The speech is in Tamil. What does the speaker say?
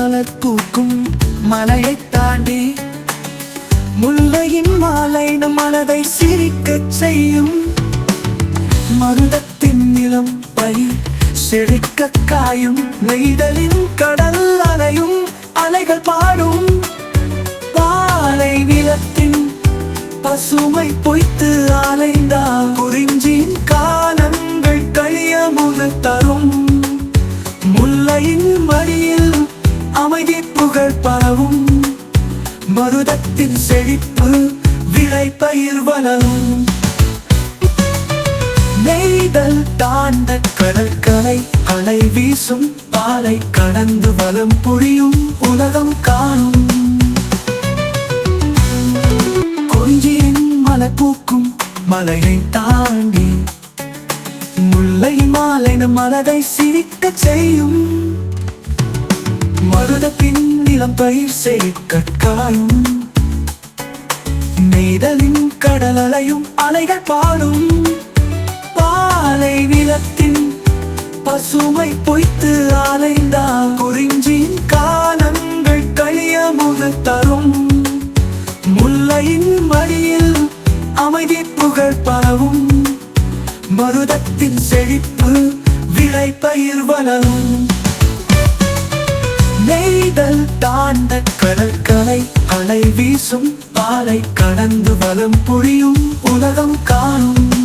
மலர் பூக்கும் மலையை தாண்டி முல்லையின் மாலை நம் மனதை சிரிக்கச் செய்யும் மருதத்தின் நிலம் பயிர் செழிக்க காயும் நெய்தலின் கடல் அலையும் அலைகள் பாடும் பாலை நிலத்தின் பசுமை பொய்த்து அலைந்தா குறிஞ்சின் காலங்கள் கழிய முதல் தரும் முல்லையின் மடியில் அமைதி புகழ் பரவும். மருதத்தின் செழிப்பு விளை பயிர் வளரும். நெய்தல் தாண்ட கடற்கரை அலை வீசும் பாலை கடந்து வலம் புரியும் உலகம் காணும். கொஞ்சியின் மலை பூக்கும் மலையை தாண்டி முல்லை மாலை நம் மனதை சிரிக்கச் செய்யும். பின்னிலம் பயிர் சேர்க்க காயும். நெய்தலின் கடல் அலையும் அலைகள் பாடும். பாலை நிலத்தின் பசுமை பொய்த்து அலைந்தா. குறிஞ்சின் காலங்கள் கழிய முதல் தரும். முல்லையின் மடியில் அமைதி புகழ் பரவும். மருதத்தின் செழிப்பு விளை பயிர் வளரும். நெய்தல் தாண்ட கடற்கரை அலை வீசும் பாலை கடந்து வலம் புரியும் உலகம் காணும்.